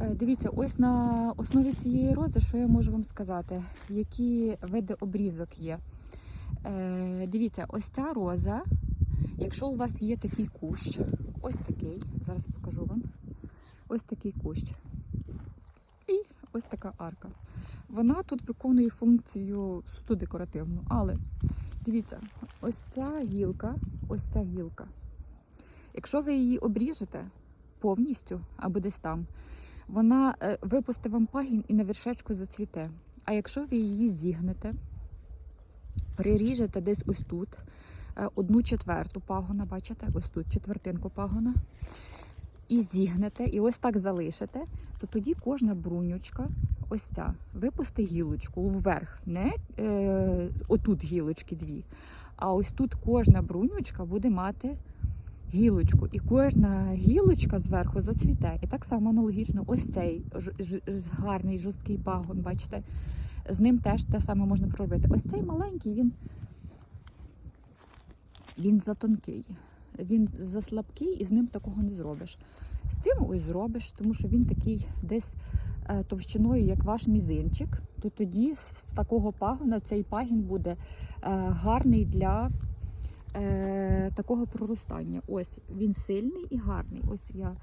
Е, Дивіться, ось на основі цієї рози, що я можу вам сказати, які види обрізок є. Е, Дивіться, ось ця роза, якщо у вас є такий кущ, ось такий, зараз покажу вам. Ось такий кущ. І ось така арка. Вона тут виконує функцію суто декоративну. Але дивіться, ось ця гілка, ось ця гілка. Якщо ви її обріжете повністю або десь там, вона е, випустить вам пагін і на вершечку зацвіте. А якщо ви її зігнете, приріжете десь ось тут, е, одну четверту пагона, бачите, ось тут четвертинку пагона, і зігнете, і ось так залишите, то тоді кожна брунючка, ось ця, випусти гілочку вверх. Не е, отут гілочки дві, а ось тут кожна брунючка буде мати гілочку, і кожна гілочка зверху зацвіте. І так само аналогічно, ось цей гарний жорсткий пагон, бачите, з ним теж те саме можна проробити. Ось цей маленький, він, він затонкий, він заслабкий і з ним такого не зробиш. З цим ось зробиш, тому що він такий десь е, товщиною, як ваш мізинчик, то тоді з такого пагона цей пагін буде е, гарний для е, такого проростання. Ось він сильний і гарний. Ось я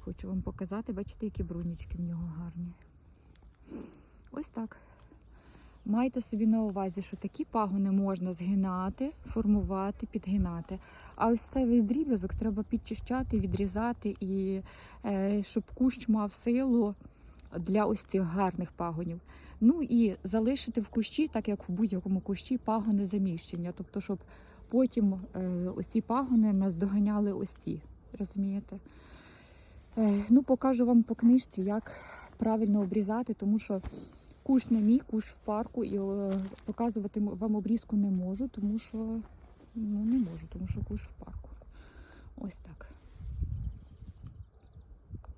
хочу вам показати. Бачите, які брунічки в нього гарні. Ось так. Майте собі на увазі, що такі пагони можна згинати, формувати, підгинати. А ось цей весь дріб'язок треба підчищати, відрізати, і е, щоб кущ мав силу для ось цих гарних пагонів. Ну і залишити в кущі, так як в будь-якому кущі, пагони заміщення. Тобто, щоб потім е, ось ці пагони наздоганяли ось ці. Розумієте? Е, ну, покажу вам по книжці, як правильно обрізати, тому що кущ не мій, куш в парку, і е, показувати вам обрізку не можу, тому що ну, не можу, тому що куш в парку. Ось так.